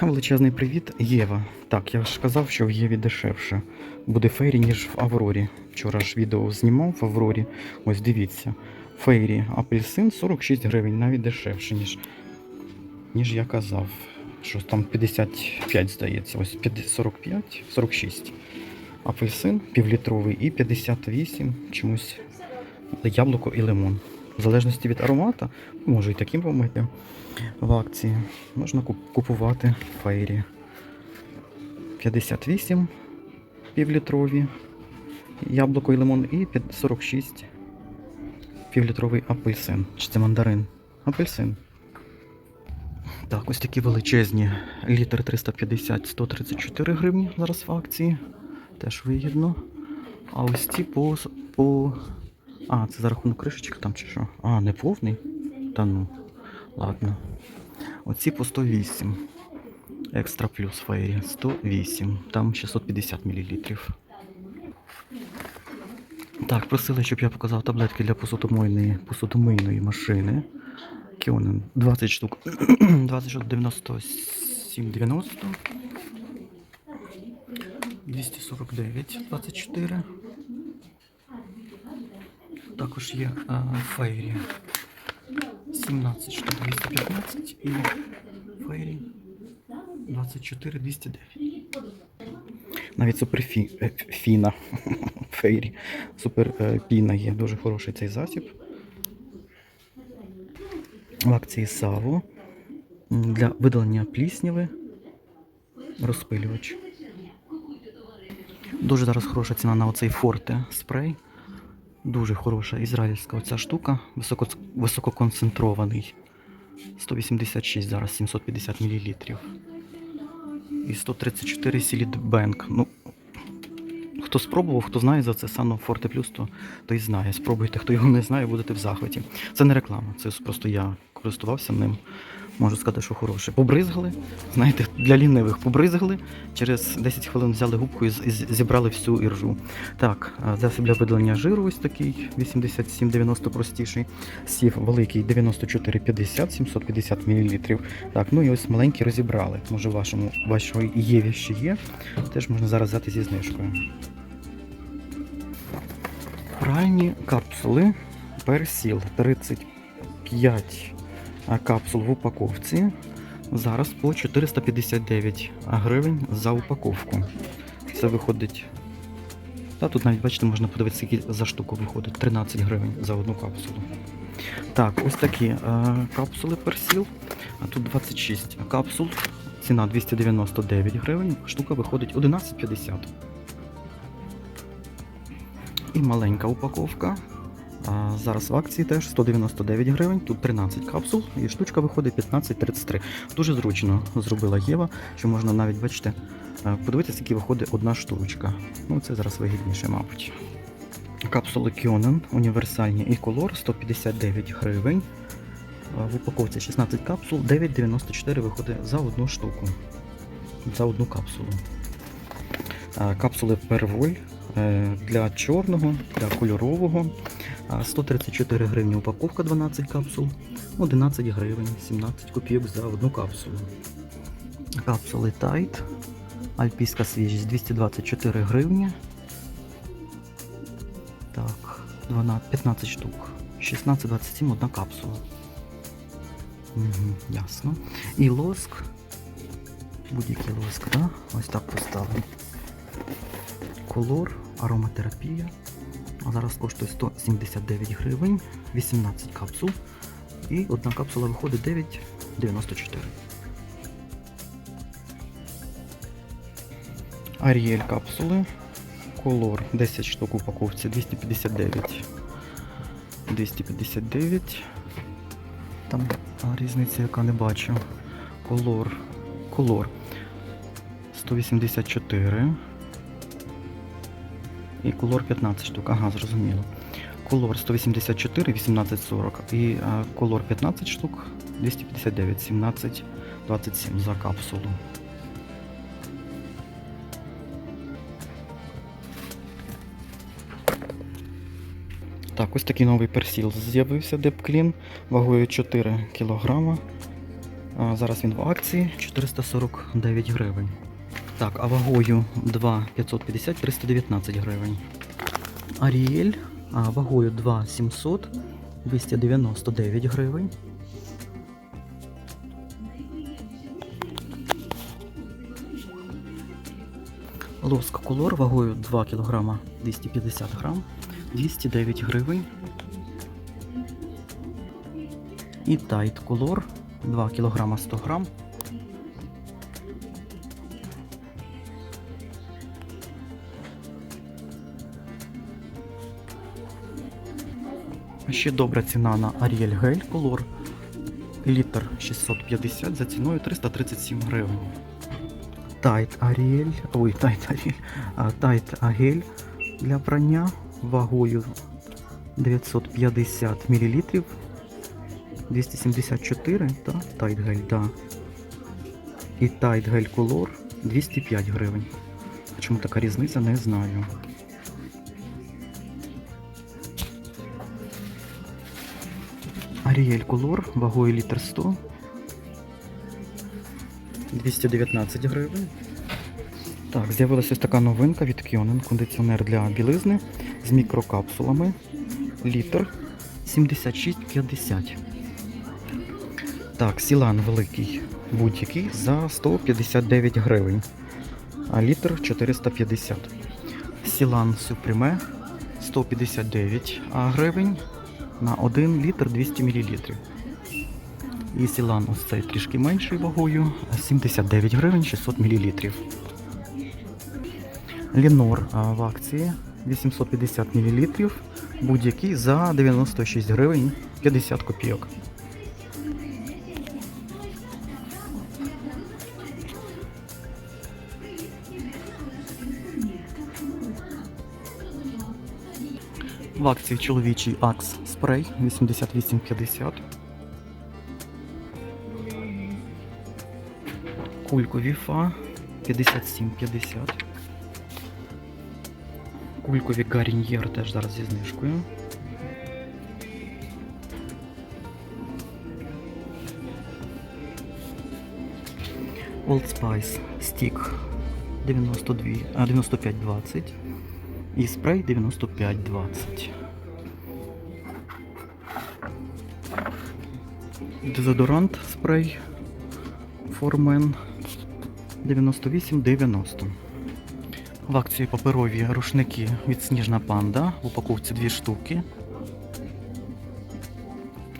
Величезний привіт, Єва. Так, я ж казав, що в Єві дешевше буде фейрі, ніж в Аврорі. Вчора ж відео знімав в Аврорі. Ось дивіться. Фейрі апельсин 46 гривень, навіть дешевше, ніж, ніж я казав. Що там 55, здається. Ось 50 45, 46. Апельсин півлітровий і 58 чомусь яблуко і лимон. В залежності від аромата, можу і таким помити в акції. Можна купувати фейрі. 58 півлітрові яблуко і лимон і 46 півлітровий апельсин. Чи це мандарин? Апельсин. Так, ось такі величезні літр 350 134 гривні зараз в акції. Теж вигідно. А ось ці по, по. А, це за рахунок кришечки там чи що? А, не повний? Та ну. Ладно. Оці по 108. Екстра плюс фейрі 108. Там 650 мл. Так, просили, щоб я показав таблетки для посудомийної, посудомийної машини. Кіонен 20 штук. 20 штук 97,90. 249, 24. Також є а, фейрі. 17 штук 215 і фейрі 24 209. Навіть суперфі... е. Фейрі. Супер е, є. Дуже хороший цей засіб. В акції Саво для видалення плісняви. Розпилювач. Дуже зараз хороша ціна на оцей форте спрей. Дуже хороша ізраїльська оця штука, високо, висококонцентрований. 186 зараз 750 мл. І 134 Сіліт Бенк. Ну, хто спробував, хто знає за це сано Форте Плюс, то, то й знає. Спробуйте, хто його не знає, будете в захваті. Це не реклама, це просто я користувався ним. Можу сказати, що хороше. Побризгали, знаєте, для лінивих побризгали. Через 10 хвилин взяли губку і зібрали всю іржу. Так, засіб для видалення жиру ось такий 87,90 простіший. Сів великий 94,50, 750 мл. Так, ну і ось маленький розібрали. Може, вашому вашої Єві ще є. Теж можна зараз взяти зі знижкою. Пральні капсули персіл 35 а, капсул в упаковці. Зараз по 459 гривень за упаковку. Це виходить. Та тут навіть бачите, можна подивитися, скільки за штуку виходить. 13 гривень за одну капсулу. Так, ось такі е, капсули персіл. А тут 26 капсул. Ціна 299 гривень, штука виходить 11,50. І маленька упаковка. Зараз в акції теж 199 гривень, тут 13 капсул і штучка виходить 15,33. Дуже зручно зробила Єва, що можна навіть, бачите, е, подивитися, скільки виходить одна штучка. Ну, це зараз вигідніше, мабуть. Капсули Kionen універсальні і колор 159 гривень. В упаковці 16 капсул, 9,94 виходить за одну штуку. За одну капсулу. Капсули Перволь е, для чорного, для кольорового. А, 134 гривні упаковка 12 капсул, 11 гривень, 17 копійок за одну капсулу. Капсули Tide, Альпійська свіжість 224 гривні. Так, 12, 15 штук. 16-27 одна капсула. Угу, ясно. І лоск. Будь-який лоск, да? Ось так поставимо. Колор, ароматерапія. А зараз коштує 179 гривень, 18 капсул. І одна капсула виходить 9,94. Аріель капсули. Колор 10 штук упаковці 259. 259. Там різниця, яка не бачу. Колор. Колор 184. І колор 15 штук. Ага, зрозуміло. Колор 184, 1840. І а, колор 15 штук 259, 17, 27 за капсулу. Так, ось такий новий персіл з'явився Депклін вагою 4 кг. Зараз він в акції 449 гривень. Так, а вагою 2 550 319 гривень. Аріель а, вагою 2 700 299 гривень. Лоска колор вагою 2 кг 250 грам 209 гривень. І тайт колор 2 кг 100 грам. Ще добра ціна на Ariel Gel Color. Літр 650 за ціною 337 гривень. Тайт Ariel, ой, Тайт Ariel, Тайт Агель для прання вагою 950 мл. 274, та Тайт Гель, да. І Тайт Гель Color 205 гривень. Чому така різниця, не знаю. Аріель Колор вагою літр 100. 219 гривень. Так, з'явилася ось така новинка від Kionen, кондиціонер для білизни з мікрокапсулами. Літр 76,50. Так, Сілан великий будь-який за 159 гривень. А літр 450. Сілан Supreme 159 гривень на 1 літр 200 мл. І Сілан ось цей трішки менший вагою 79 гривень 600 мл. Лінор в акції 850 мл, будь-який за 96 гривень 50 копійок. В акції чоловічий Axe спрей 88,50. Кулькові фа 57,50. Кулькові Гаріньєр теж зараз зі знижкою. Old Spice Stick 92, а 95,20 і спрей 95,20. Дезодорант спрей Formen 98,90. В акції паперові рушники від Сніжна Панда в упаковці 2 штуки.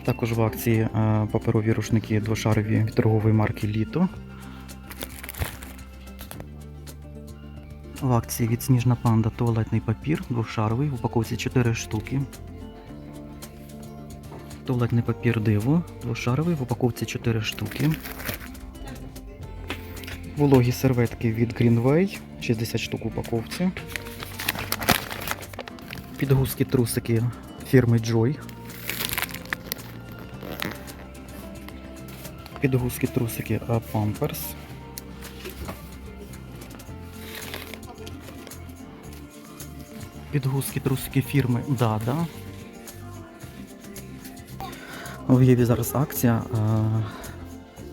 Також в акції е, паперові рушники двошарові від торгової марки Літо. В акції від Сніжна Панда туалетний папір двошаровий в упаковці 4 штуки. Туалетний папір диво двошаровий в упаковці 4 штуки. Вологі серветки від Greenway 60 штук в упаковці. Підгузки трусики фірми Joy. Підгузки трусики Pampers. Підгузки трусики фірми Dada. В Єві зараз акція а,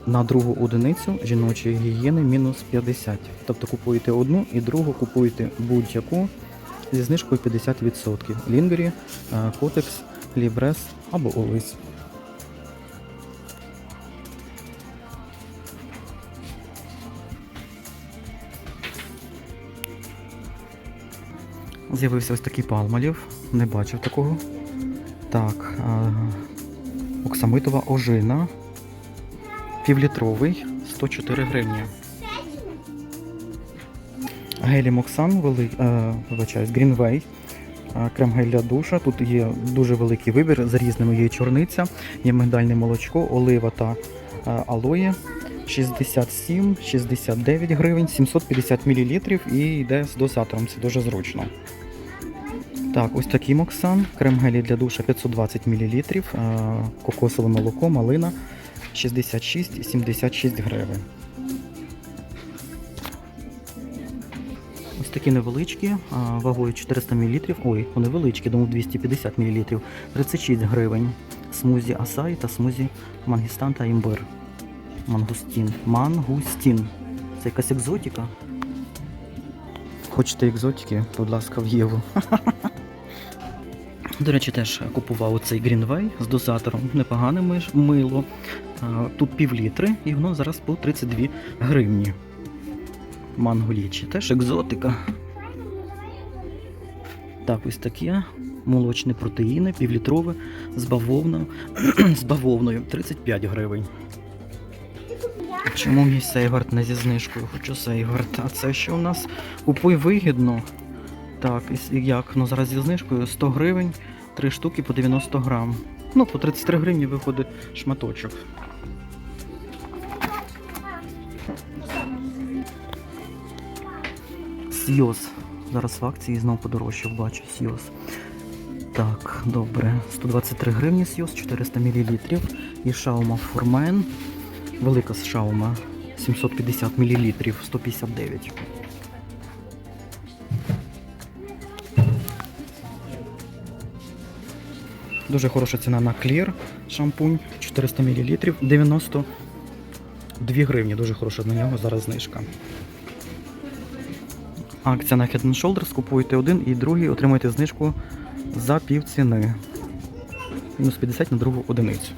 на другу одиницю жіночої гігієни мінус 50. Тобто купуєте одну і другу купуєте будь-яку зі знижкою 50%. Лінгері, Котекс, Лібрес або Олис. З'явився ось такий палмалів, не бачив такого. Так, а, оксамитова ожина. Півлітровий 104 гривні. Гелі Моксан, вели, Greenway. е, Крем гель для душа. Тут є дуже великий вибір з різними. Є чорниця, є мигдальне молочко, олива та е, алоє. 67, 69 гривень, 750 мл і йде з дозатором. Це дуже зручно. Так, ось такий Моксан. Крем гелі для душа 520 мл. е, Кокосове молоко, малина 66-76 гривень. Ось такі невеличкі, вагою 400 мл. Ой, вони величкі, думаю 250 мл. 36 гривень. Смузі Асай та смузі Мангістан та імбир. Мангустін. Мангустін. Це якась екзотика. Хочете екзотики, будь ласка, в Єву. До речі, теж купував оцей Greenway з дозатором. Непогане мило. Тут пів літри, і воно зараз по 32 гривні. Манголічі. Теж екзотика. Так, ось таке. Молочні протеїни, півлітрове з бавовною, з бавовною 35 гривень. Чому мій Сейгард не зі знижкою? Хочу Сейгард. А це що у нас? Купуй вигідно. Так, і як? Ну зараз зі знижкою 100 гривень, 3 штуки по 90 грам. Ну, по 33 гривні виходить шматочок. Сйоз. Зараз в акції знов подорожчав, бачу Сйоз. Так, добре. 123 гривні Сйоз, 400 мл. І шаума Фурмен. Велика шаума 750 мл, 159. Дуже хороша ціна на Clear шампунь 400 мл, 92 гривні. Дуже хороша на нього зараз знижка. Акція на Head Shoulders. Купуєте один і другий, отримуєте знижку за пів ціни. Мінус 50 на другу одиницю.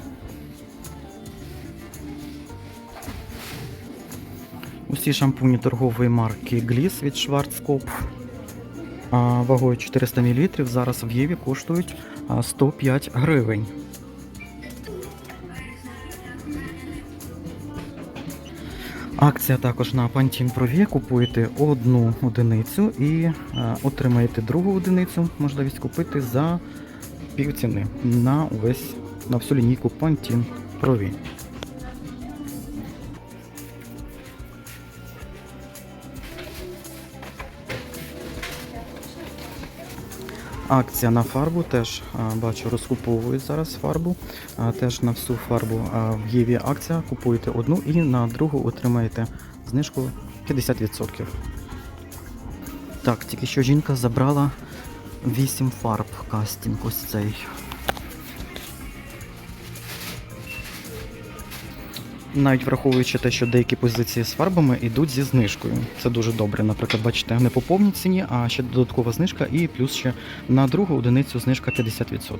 Усі шампуні торгової марки Gliss від Schwarzkopf вагою 400 мл зараз в Єві коштують 105 гривень. Акція також на Pro V. Купуєте одну одиницю і отримаєте другу одиницю. Можливість купити за півціни на увесь на всю лінійку Pantene Pro Акція на фарбу теж бачу, розкуповують зараз фарбу. Теж на всю фарбу в Єві акція. Купуєте одну і на другу отримаєте знижку 50%. Так, тільки що жінка забрала 8 фарб кастинг ось цей. Навіть враховуючи те, що деякі позиції з фарбами йдуть зі знижкою. Це дуже добре. Наприклад, бачите, не по повній ціні, а ще додаткова знижка і плюс ще на другу одиницю знижка 50%.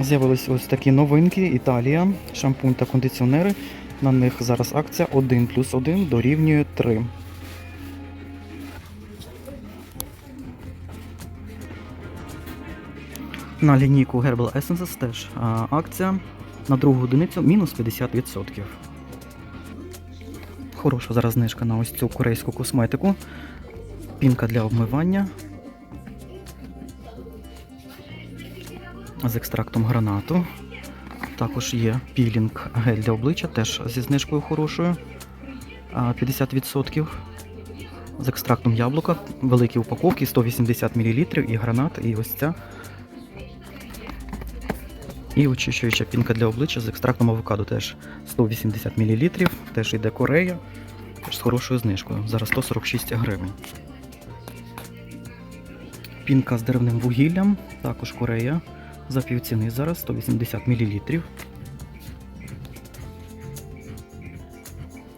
З'явились ось такі новинки. Італія, шампунь та кондиціонери. На них зараз акція 1 плюс 1 дорівнює 3. На лінійку Herbal Essences теж акція на другу одиницю мінус 50%. Хороша зараз знижка на ось цю корейську косметику. Пінка для обмивання. З екстрактом гранату. Також є пілінг гель для обличчя, теж зі знижкою хорошою. 50%. З екстрактом яблука, великі упаковки, 180 мл і гранат, і ось ця. І очищуюча пінка для обличчя з екстрактом авокадо теж 180 мл, теж йде Корея, теж з хорошою знижкою. Зараз 146 гривень. Пінка з деревним вугіллям, також Корея. За півціни зараз 180 мл.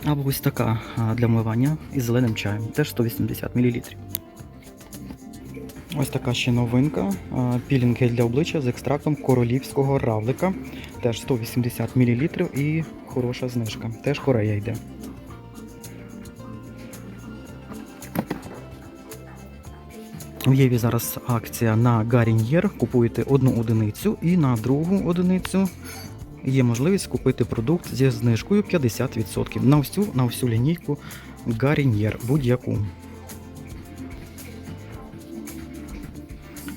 Або ось така для вмивання із зеленим чаєм, теж 180 мл. Ось така ще новинка. а, Пілінг гель для обличчя з екстрактом королівського равлика. Теж 180 мл і хороша знижка. Теж Корея йде. В Єві зараз акція на Гаріньєр. Купуєте одну одиницю і на другу одиницю є можливість купити продукт зі знижкою 50% на всю, на всю лінійку Гаріньєр будь-яку.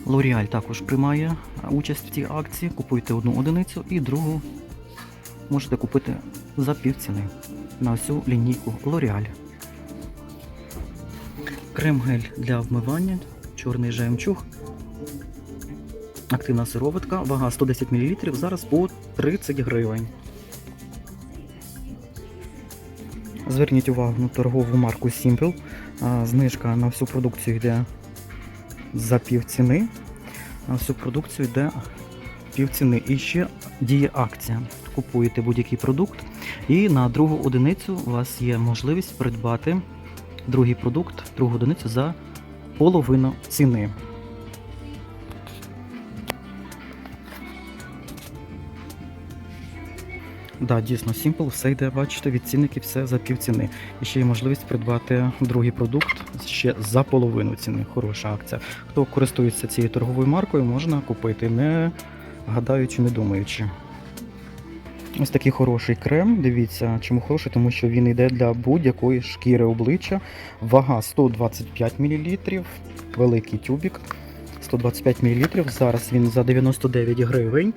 L'Oreal також приймає участь в цій акції. Купуйте одну одиницю і другу можете купити за півціни на всю лінійку L'Oreal. Крем-гель для вмивання, чорний жемчуг. Активна сироватка, вага 110 мл, зараз по 30 гривень. Зверніть увагу на торгову марку Simple. Знижка на всю продукцію йде за пів ціни. На всю продукцію йде пів ціни. І ще діє акція. Купуєте будь-який продукт, і на другу одиницю у вас є можливість придбати другий продукт, другу одиницю за половину ціни. Да, дійсно, Simple все йде, бачите, від цінники все за пів ціни. І ще є можливість придбати другий продукт ще за половину ціни. Хороша акція. Хто користується цією торговою маркою, можна купити, не гадаючи, не думаючи. Ось такий хороший крем. Дивіться, чому хороший, тому що він йде для будь-якої шкіри обличчя. Вага 125 мл, великий тюбік. 125 мл. Зараз він за 99 гривень.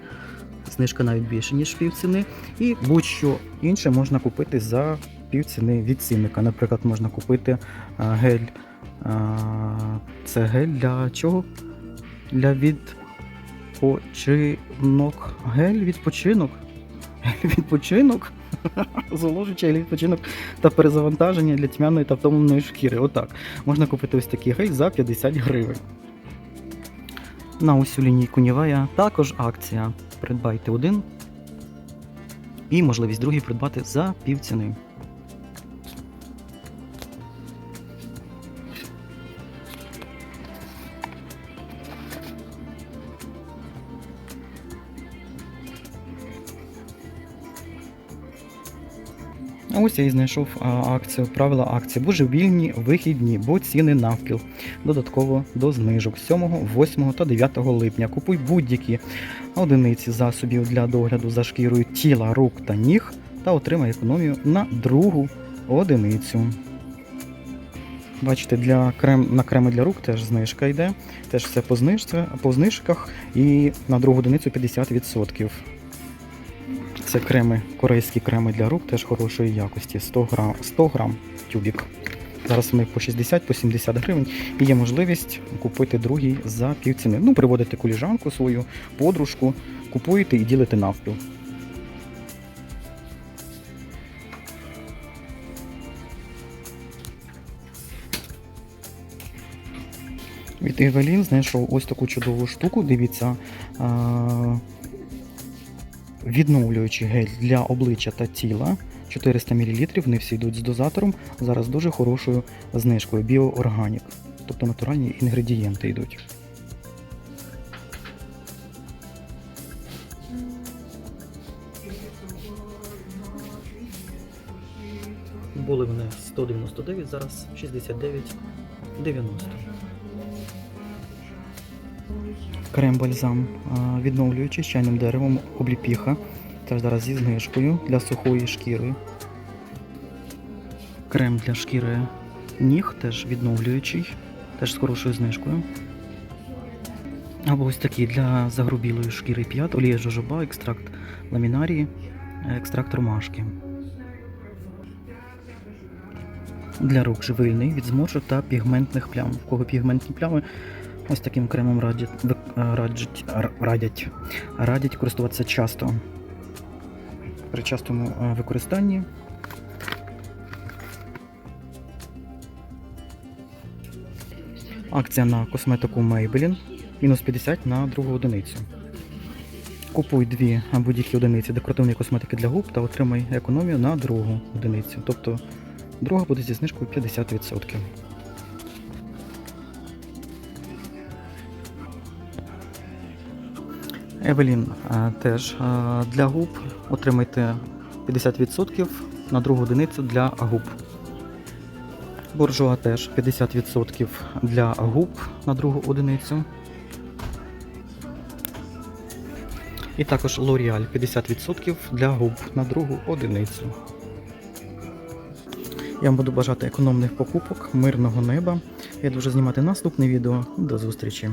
Знижка навіть більше, ніж півціни. І будь-що інше можна купити за півціни від цінника. Наприклад, можна купити а, гель. А, це гель для чого? Для відпочинок. Гель відпочинок. Відпочинок. Зволожуючий відпочинок та перезавантаження для тьмяної та втомленої шкіри. Отак. Можна купити ось такий гель за 50 гривень. На усю лінійку Нівея також акція. Придбайте один і можливість другий придбати за півціни. Ось я і знайшов акцію, правила акції. Божевільні вихідні, бо ціни навпіл. Додатково до знижок 7, 8 та 9 липня. Купуй будь-які одиниці засобів для догляду за шкірою тіла, рук та ніг та отримай економію на другу одиницю. Бачите, для крем, на креми для рук теж знижка йде. Теж все по, знижці, по знижках і на другу одиницю 50%. Це креми, корейські креми для рук, теж хорошої якості. 100 грам, 100 грам тюбік. Зараз вони по 60 по 70 гривень і є можливість купити другий за півціни. Ну, приводите коліжанку свою, подружку, купуєте і ділите навпіл. Від Evelyn знайшов ось таку чудову штуку. Дивіться. Відновлюючий гель для обличчя та тіла 400 мл, вони всі йдуть з дозатором. Зараз дуже хорошою знижкою біоорганік. Тобто натуральні інгредієнти йдуть. Були вони 199, зараз 69,90. Крем бальзам відновлюючий з чайним деревом обліпіха. Теж зараз зі знижкою для сухої шкіри. Крем для шкіри ніг теж відновлюючий, теж з хорошою знижкою. Або ось такий для загрубілої шкіри 5, олія жожоба, екстракт ламінарії, екстракт ромашки. Для рук живильний від зморшок та пігментних плям. В кого пігментні плями, ось таким кремом радять, е, радять, радять, радять користуватися часто. При частому е, використанні Акція на косметику Maybelline мінус 50 на другу одиницю. Купуй дві будь-які одиниці декоративної косметики для губ та отримай економію на другу одиницю. Тобто друга буде зі знижкою 50%. Евелін теж для губ отримайте 50% на другу одиницю для губ. Буржуа теж 50% для губ на другу одиницю. І також L'Oreal 50% для губ на другу одиницю. Я вам буду бажати економних покупок, мирного неба. Я дуже знімати наступне відео. До зустрічі!